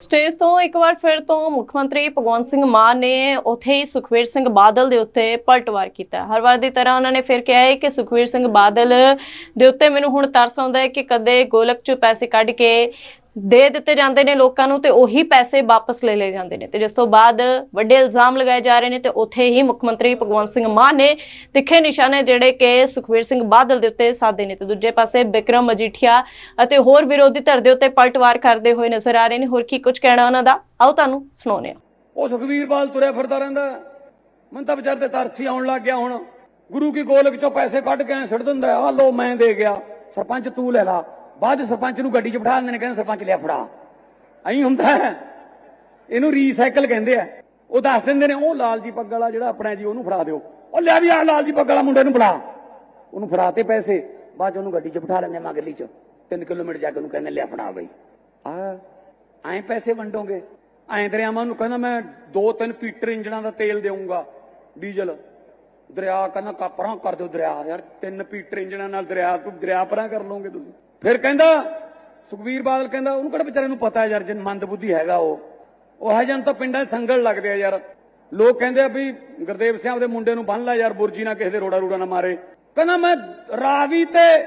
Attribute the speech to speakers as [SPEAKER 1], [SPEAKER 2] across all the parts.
[SPEAKER 1] Stage ਤੋਂ ਇੱਕ ਵਾਰ ਫਿਰ ਤੋਂ ਮੁੱਖ ਮੰਤਰੀ ਭਗਵੰਤ ਸਿੰਘ ਮਾਨ ਨੇ ਉਥੇ ਹੀ ਸੁਖਵੀਰ ਸਿੰਘ ਬਾਦਲ ਦੇ ਉੱਤੇ ਪਲਟਵਾਰ ਕੀਤਾ। ਹਰ ਵਾਰ ਦੀ ਤਰ੍ਹਾਂ ਉਹਨਾਂ ਨੇ ਫਿਰ ਕਿਹਾ ਹੈ ਕਿ ਸੁਖਵੀਰ ਸਿੰਘ ਬਾਦਲ ਦੇ ਉੱਤੇ ਮੈਨੂੰ ਹੁਣ ਤਰਸ ਆਉਂਦਾ ਹੈ ਕਿ ਕਦੇ ਗੋਲਕ ਚੋਂ ਪੈਸੇ ਕੱਢ ਕੇ ਦੇ ਦਿੱਤੇ ਜਾਂਦੇ ਨੇ ਲੋਕਾਂ ਨੂੰ ਤੇ ਉਹੀ ਪੈਸੇ ਵਾਪਸ ਲੈ ਲਏ ਜਾਂਦੇ ਨੇ। ਤੇ ਜਿਸ ਤੋਂ ਬਾਅਦ ਵੱਡੇ ਇਲਜ਼ਾਮ ਲਗਾਏ ਜਾ ਰਹੇ ਨੇ ਤੇ ਉਥੇ ਹੀ ਮੁੱਖ ਮੰਤਰੀ ਭਗਵੰਤ ਸਿੰਘ ਮਾਨ ਨੇ ਤਿੱਖੇ ਨਿਸ਼ਾਨੇ ਜਿਹੜੇ ਕਿ ਸੁਖਵੀਰ ਸਿੰਘ ਬਾਦਲ ਦੇ ਉੱਤੇ ਸਾਧੇ ਨੇ। ਤੇ ਦੂਜੇ ਪਾਸੇ ਬਿਕਰਮ ਮਜੀਠੀਆ ਅਤੇ ਹੋਰ ਵਿਰੋਧੀ ਧਿਰ ਦੇ ਉੱਤੇ ਪਲਟਵਾਰ ਕਰਦੇ ਹੋਏ ਨਜ਼ਰ ਆ ਰਹੇ ਨੇ। ਹੋਰ ਕੀ ਕੁਝ ਕਹਿਣਾ ਉਹਨਾਂ ਦਾ? ਆਓ ਤੁਹਾਨੂੰ ਸੁਣਾਉਂਦੇ ਹਾਂ।
[SPEAKER 2] ਉਹ ਸੁਖਵੀਰ ਬਾਲ ਤੁਰਿਆ ਫਿਰਦਾ ਰਹਿੰਦਾ। ਮਨ ਤਾਂ ਵਿਚਾਰ ਤੇ ਤਰਸੀ ਆਉਣ ਲੱਗ ਗਿਆ ਹੁਣ। ਗੁਰੂ ਕੀ ਗੋਲਕ ਚੋਂ ਪੈਸੇ ਕੱਢ ਕੇ ਐਂ ਦਿੰਦਾ ਆ ਲੋ ਮੈਂ ਦੇ ਗਿਆ। ਸਰਪੰਚ ਤੂੰ ਲੈ ਲਾ। ਬਾਅਦ ਸਰਪੰਚ ਨੂੰ ਗੱਡੀ 'ਚ ਬਿਠਾ ਦਿੰਦੇ ਨੇ, ਕਹਿੰਦੇ ਸਰਪੰਚ ਲਿਆ ਫੜਾ। ਐਂ ਹੁੰਦਾ ਇਹਨੂੰ ਰੀਸਾਈਕਲ ਕਹਿੰਦੇ ਆ। ਉਹ ਦੱਸ ਦਿੰਦੇ ਨੇ, ਉਹ ਲਾਲ ਜੀ ਪੱਗ ਵਾਲਾ ਜਿਹੜਾ ਆਪਣਾ ਜੀ, ਉਹਨੂੰ ਫੜਾ ਦਿਓ। ਉਹ ਲੈ ਵੀ ਆ, ਲਾਲ ਜੀ ਪੱਗ ਵਾਲਾ ਮੁੰਡੇ ਨੂੰ ਫੜਾ। ਉਹਨੂੰ ਫੜਾਤੇ ਪੈਸੇ। ਬਾਅਦ 'ਚ ਉਹਨੂੰ ਗੱਡੀ 'ਚ ਬਿਠਾ ਲੈਂਦੇ ਮਾਂ ਮਗਰਲੀ 'ਚ। 3 ਕਿਲੋਮੀਟਰ ਜਾ ਕੇ ਉਹਨੂੰ ਕਹਿੰਦੇ ਲਿਆ ਫੜਾ ਬਈ। ਆ, ਐਂ ਪੈਸੇ ਵੰਡੋਗੇ। ਐਂ ਦਰਿਆਵਾਂ ਨੂੰ ਕਹਿੰਦਾ ਮੈਂ ਦੋ ਤਿੰਨ ਪੀਟਰ ਇੰਜਣਾਂ ਦਾ ਤੇਲ ਦੇਵਾਂਗਾ ਡੀਜ਼ਲ। ਦਰਿਆ ਕਹਿੰਦਾ ਕਾਪਰਾਂ ਕਰ ਦਿਓ ਦਰਿਆ, ਯਾਰ ਤਿੰਨ ਪੀਟਰ ਇੰਜਣਾਂ ਨਾਲ ਦਰਿਆ, ਤੂੰ ਦਰਿਆ ਪਰਾਂ ਕਰ ਲਓਗੇ ਤੁਸੀਂ। ਫਿਰ ਕਹਿੰਦਾ ਸੁਖਵੀਰ ਬਾਦਲ ਕਹਿੰਦਾ, ਉਹਨੂੰ ਕਿਹੜਾ ਵਿਚਾਰੇ ਨੂੰ ਪਤਾ ਯਾਰ ਜਨ ਮੰਦਬੁੱਧੀ ਹੈਗਾ ਉਹ। ਉਹ ਹੈ ਜਨ ਤਾਂ ਪਿੰਡਾਂ ਸੰਗਲ ਲੱਗਦੇ ਆ ਯਾਰ। ਲੋਕ ਕਹਿੰਦੇ ਆ ਵੀ ਗੁਰਦੇਵ ਸਿੰਘ ਆਪਦੇ ਮੁੰਡੇ ਨੂੰ ਬੰਨ ਲੈ ਯਾਰ, ਬੁਰਜੀ ਨਾ ਕਿਸੇ ਦੇ ਰੋੜਾ ਰੂੜਾ ਨਾ ਮਾਰੇ। ਕਹਿੰਦਾ, ਮੈਂ ਰਾਵੀ ਤੇ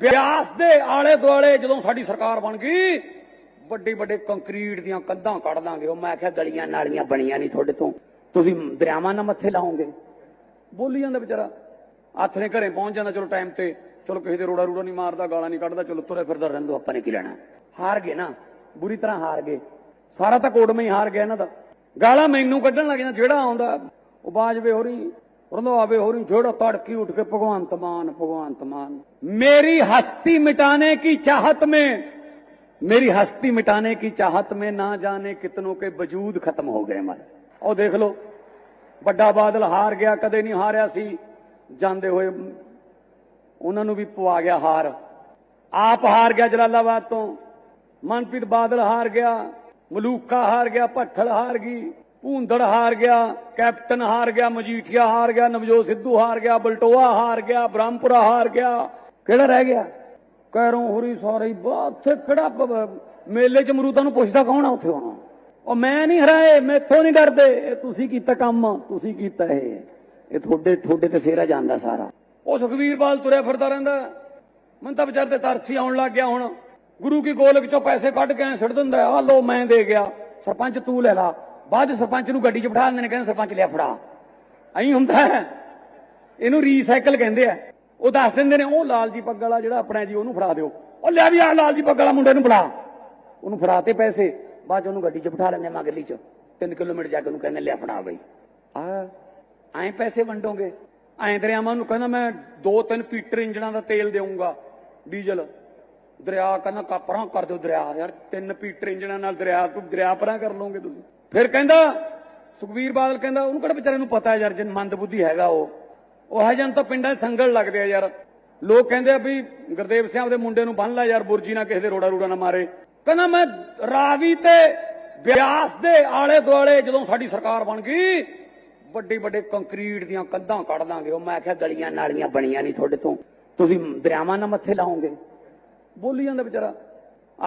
[SPEAKER 2] ਬਿਆਸ ਦੇ ਆਲੇ ਦੁਆਲੇ ਜਦੋਂ ਸਾਡੀ ਸਰਕਾਰ ਬਣ ਗਈ, ਵੱਡੇ ਵੱਡੇ ਕੰਕਰੀਟ ਦੀਆਂ ਕੰਧਾਂ ਕੱਢ ਦਾਂਗੇ। ਉਹ ਮੈਂ ਆਖਿਆ ਗਲੀਆਂ ਨਾਲੀਆਂ ਬਣੀਆਂ ਨਹੀਂ ਤੁਹਾਡੇ ਤੋਂ। ਤੁਸੀਂ ਦਰਿਆਵਾਂ ਨਾਲ ਮੱਥੇ ਲਾਓਗੇ। ਬੋਲੀ ਜਾਂਦਾ ਵਿਚਾਰਾ। ਹੱਥ ਨੇ ਘਰੇ ਪਹੁੰਚ ਜਾਂਦਾ, ਚਲੋ ਟਾਈਮ ਤੇ। ਚਲੋ ਕਿਸੇ ਦੇ ਰੋੜਾ ਰੂੜਾ ਨਹੀਂ ਮਾਰਦਾ, ਗਾਲਾਂ ਨਹੀਂ ਕੱਢਦਾ, ਚਲੋ ਤੁਰੇ ਫਿਰਦਾ ਰਹਿੰਦਾ ਆਪਾਂ ਨੇ ਕੀ ਲੈਣਾ? ਹਾਰ ਗਏ ਨਾ। ਬੁਰੀ ਤਰ੍ਹਾਂ ਹਾਰ ਗਏ। ਸਾਰਾ ਤਾਂ ਕੋਡ ਮੈਂ ਹਾਰ ਗਿਆ ਇਹਨਾਂ ਦਾ। ਗਾਲਾਂ ਮੈਨੂੰ ਕੱਢਣ ਲੱਗ ਜਾਂਦਾ, ਜਿਹੜਾ ਆਉਂਦਾ, ਉਹ ਬਾਜਵੇ ਹੋਰੀ, ਰੰਧਾਵੇ ਹੋਰੀ, ਜਿਹੜਾ ਤੜਕੀ ਉੱਠ ਕੇ ਭਗਵਾਨ ਤਮਾਨ ਭਗਵਾਨ ਤਮਾਨ ਮੇਰੀ ਹਸਤੀ ਮਿਟਾਣੇ ਕੀ ਚਾਹਤ ਮੇ? ਮੇਰੀ ਹਸਤੀ ਮਿਟਾਣੇ ਕੀ ਚਾਹਤ ਮੇ? ਨਾ ਜਾਣੇ ਕਿਤਨੋਂ ਕੇ ਵਜੂਦ ਖਤਮ ਹੋ ਗਏ ਮਾਰੇ ਉਹ ਦੇਖ ਲੋ ਵੱਡਾ ਬਾਦਲ ਹਾਰ ਗਿਆ, ਕਦੇ ਨਹੀਂ ਹਾਰਿਆ ਸੀ। ਜਾਂਦੇ ਹੋਏ ਉਹਨਾਂ ਨੂੰ ਵੀ ਪਵਾ ਗਿਆ ਹਾਰ। ਆਪ ਹਾਰ ਗਿਆ ਜਲਾਲਾਬਾਦ ਤੋਂ। ਮਨਪ੍ਰੀਤ ਬਾਦਲ ਹਾਰ ਗਿਆ, ਮਲੂਕਾ ਹਾਰ ਗਿਆ, ਭੱਠਲ ਹਾਰ ਗਈ, ਭੂੰਦੜ ਹਾਰ ਗਿਆ, ਕੈਪਟਨ ਹਾਰ ਗਿਆ, ਮਜੀਠੀਆ ਹਾਰ ਗਿਆ, ਨਵਜੋਤ ਸਿੱਧੂ ਹਾਰ ਗਿਆ, ਬਲਟੋਆ ਹਾਰ ਗਿਆ, ਬ੍ਰਹਮਪੁਰਾ ਹਾਰ ਗਿਆ। ਕਿਹੜਾ ਰਹਿ ਗਿਆ? ਕੈਰੋਂ, ਹੋਰੀ, ਸੋਰੀ ਬਾਤ ਉੱਥੇ ਕਿਹੜਾ ਮੇਲੇ ਚ ਮਰੂਦਾਂ ਨੂੰ ਪੁੱਛਦਾ ਕੌਣ ਆ ਉੱਥੇ ਹੁਣ? ਉਹ ਮੈਂ ਨਹੀਂ ਹਰਾਏ, ਮੈਥੋਂ ਨਹੀਂ ਡਰਦੇ। ਇਹ ਤੁਸੀਂ ਕੀਤਾ ਕੰਮ, ਤੁਸੀਂ ਕੀਤਾ ਇਹ। ਇਹ ਤੁਹਾਡੇ ਤੁਹਾਡੇ ਤੇ ਸੇਰਾ ਜਾਂਦਾ ਸਾਰਾ। ਉਹ ਸੁਖਵੀਰ ਬਾਲ ਤੁਰਿਆ ਫਿਰਦਾ ਰਹਿੰਦਾ। ਮਨ ਤਾਂ ਵਿਚਾਰ ਤੇ ਤਰਸੀ ਆਉਣ ਲੱਗ ਗਿਆ ਹੁਣ। ਗੁਰੂ ਕੀ ਗੋਲਕ ਚੋਂ ਪੈਸੇ ਕੱਢ ਕੇ ਐਂ ਦਿੰਦਾ ਆ ਲੋ ਮੈਂ ਦੇ ਗਿਆ। ਸਰਪੰਚ ਤੂੰ ਲੈ ਲਾ। ਬਾਅਦ 'ਚ ਸਰਪੰਚ ਨੂੰ ਗੱਡੀ 'ਚ ਬਿਠਾ ਦਿੰਦੇ ਨੇ, ਕਹਿੰਦੇ ਸਰਪੰਚ ਲਿਆ ਫੜਾ। ਐਂ ਹੁੰਦਾ ਇਹਨੂੰ ਰੀਸਾਈਕਲ ਕਹਿੰਦੇ ਆ। ਉਹ ਦੱਸ ਦਿੰਦੇ ਨੇ, ਉਹ ਲਾਲ ਜੀ ਪੱਗ ਵਾਲਾ ਜਿਹੜਾ ਆਪਣਾ ਜੀ, ਉਹਨੂੰ ਫੜਾ ਦਿਓ। ਉਹ ਲੈ ਵੀ ਆ ਲਾਲ ਜੀ ਪੱਗ ਵਾਲਾ ਮੁੰਡੇ ਨੂੰ ਫੜਾ। ਉਹਨੂੰ ਫੜਾਤੇ ਪੈਸੇ। ਬਾਅਦ 'ਚ ਉਹਨੂੰ ਗੱਡੀ 'ਚ ਬਿਠਾ ਲੈਂਦੇ ਮਗਰਲੀ 'ਚ। 3 ਕਿਲੋਮੀਟਰ ਜਾ ਕੇ ਉਹਨੂੰ ਕਹਿੰਦੇ ਲਿਆ ਫੜਾ ਬਈ। ਆ। ਐਂ ਪੈਸੇ ਵੰਡੋਗੇ। ਐਂ ਦਰਿਆਵਾਂ ਨੂੰ ਕਹਿੰਦਾ ਮੈਂ ਦੋ ਤਿੰਨ ਪੀਟਰ ਇੰਜਣਾਂ ਦਾ ਤੇਲ ਦੇਵਾਂਗਾ ਡੀਜ਼ਲ। ਦਰਿਆ ਕਹਿੰਦਾ ਕਾਪਰਾਂ ਕਰ ਦਿਓ ਦਰਿਆ ਯਾਰ ਤਿੰਨ ਪੀਟਰ ਇੰਜਣਾਂ ਨਾਲ ਦਰਿਆ ਤੂੰ ਦਰਿਆ ਪਰਾਂ ਕਰ ਲਓਗੇ ਤੁਸੀਂ। ਫਿਰ ਕਹਿੰਦਾ ਸੁਖਵੀਰ ਬਾਦਲ ਕਹਿੰਦਾ ਉਹਨੂੰ ਕਿਹੜਾ ਵਿਚਾਰੇ ਨੂੰ ਪਤਾ ਯਾਰ ਜਨ ਮੰਦਬੁੱਧੀ ਹੈਗਾ ਉਹ। ਉਹ ਹੈ ਜਨ ਤਾਂ ਪਿੰਡਾਂ 'ਚ ਸੰਗਲ ਲੱਗਦੇ ਆ ਯਾਰ। ਲੋਕ ਕਹਿੰਦੇ ਆ ਵੀ ਗੁਰਦੇਵ ਸਿੰਘ ਆਪਦੇ ਮੁੰਡੇ ਨੂੰ ਬੰਨ ਲੈ ਯਾਰ ਬੁਰਜੀ ਨਾ ਕਿਸੇ ਦੇ ਰੋੜਾ ਰੂੜਾ ਨਾ ਮਾਰੇ। ਕਹਿੰਦਾ ਮੈਂ ਰਾਵੀ ਤੇ ਬਿਆਸ ਦੇ ਆਲੇ ਦੁਆਲੇ ਜਦੋਂ ਸਾਡੀ ਸਰਕਾਰ ਬਣ ਗਈ, ਵੱਡੇ ਵੱਡੇ ਕੰਕਰੀਟ ਦੀਆਂ ਕੰਧਾਂ ਕੱਢ ਦਾਂਗੇ। ਉਹ ਮੈਂ ਕਿਹਾ ਗਲੀਆਂ ਨਾਲੀਆਂ ਬਣੀਆਂ ਨਹੀਂ ਤੁਹਾਡੇ ਤੋਂ। ਤੁਸੀਂ ਦਰਿਆਵਾਂ ਨਾਲ ਮੱਥੇ ਲਾਓਗੇ। ਬੋਲੀ ਜਾਂਦਾ ਵਿਚਾਰਾ।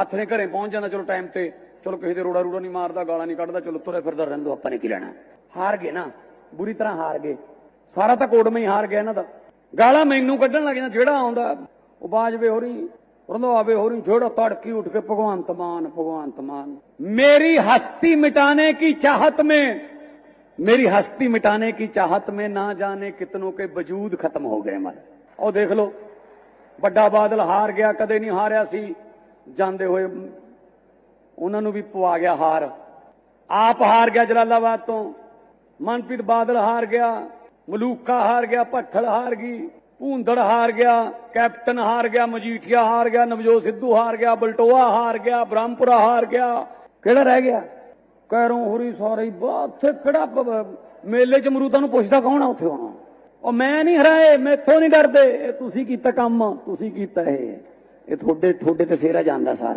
[SPEAKER 2] ਹੱਥ ਨੇ ਘਰੇ ਪਹੁੰਚ ਜਾਂਦਾ, ਚਲੋ ਟਾਈਮ ਤੇ, ਚਲੋ ਕਿਸੇ ਦੇ ਰੋੜਾ ਰੂੜਾ ਨਹੀਂ ਮਾਰਦਾ, ਗਾਲਾਂ ਨਹੀਂ ਕੱਢਦਾ, ਚਲੋ ਤੁਰੇ ਫਿਰਦਾ ਰਹਿੰਦੋ, ਆਪਾਂ ਨੇ ਕੀ ਲੈਣਾ। ਹਾਰ ਗਏ ਨਾ। ਬੁਰੀ ਤਰ੍ਹਾਂ ਹਾਰ ਗਏ। ਸਾਰਾ ਤਾਂ ਕੋਡ ਹੀ ਹਾਰ ਗਿਆ ਇਹਨਾਂ ਦਾ। ਗਾਲਾਂ ਮੈਨੂੰ ਕੱਢਣ ਲੱਗ ਜਾਂਦਾ, ਜਿਹੜਾ ਆਉਂਦਾ, ਉਹ ਬਾਜਵੇ ਹੋਰੀ। उन्होंने हो छोड़ो तड़की उठ के भगवंत मान भगवंत मान मेरी हस्ती मिटाने की चाहत में मेरी हस्ती मिटाने की चाहत में ना जाने कितनों के वजूद खत्म हो गए मारे और देख लो ਵੱਡਾ ਬਾਦਲ ਹਾਰ ਗਿਆ ਕਦੇ ਨਹੀਂ ਹਾਰਿਆ ਸੀ ਜਾਂਦੇ ਹੋਏ ਉਹਨਾਂ ਨੂੰ ਵੀ ਪਵਾ ਗਿਆ ਹਾਰ ਆਪ ਹਾਰ ਗਿਆ ਜਲਾਲਾਬਾਦ ਤੋਂ ਮਨਪ੍ਰੀਤ ਬਾਦਲ ਹਾਰ ਗਿਆ ਮਲੂਕਾ ਹਾਰ ਗਿਆ ਭੱਠਲ ਹਾਰ ਗਈ ਭੂੰਦੜ ਹਾਰ ਗਿਆ, ਕੈਪਟਨ ਹਾਰ ਗਿਆ, ਮਜੀਠੀਆ ਹਾਰ ਗਿਆ, ਨਵਜੋਤ ਸਿੱਧੂ ਹਾਰ ਗਿਆ, ਬਲਟੋਆ ਹਾਰ ਗਿਆ, ਬ੍ਰਹਮਪੁਰਾ ਹਾਰ ਗਿਆ। ਕਿਹੜਾ ਰਹਿ ਗਿਆ? ਕੈਰੋਂ ਹੋਰੀ ਸਾਰੇ ਉੱਥੇ ਕਿਹੜਾ ਮੇਲੇ ਚ ਮਰੂਦਾਂ ਨੂੰ ਪੁੱਛਦਾ ਕੌਣ ਆ ਉੱਥੇ ਹੁਣ ਉਹ ਮੈਂ ਨਹੀਂ ਹਰਾਏ ਮੈਥੋਂ ਨਹੀਂ ਡਰਦੇ। ਇਹ ਤੁਸੀਂ ਕੀਤਾ ਕੰਮ, ਤੁਸੀਂ ਕੀਤਾ ਇਹ। ਇਹ ਤੁਹਾਡੇ ਤੁਹਾਡੇ ਤੇ ਸੇਰਾ ਜਾਂਦਾ ਸਾਰਾ।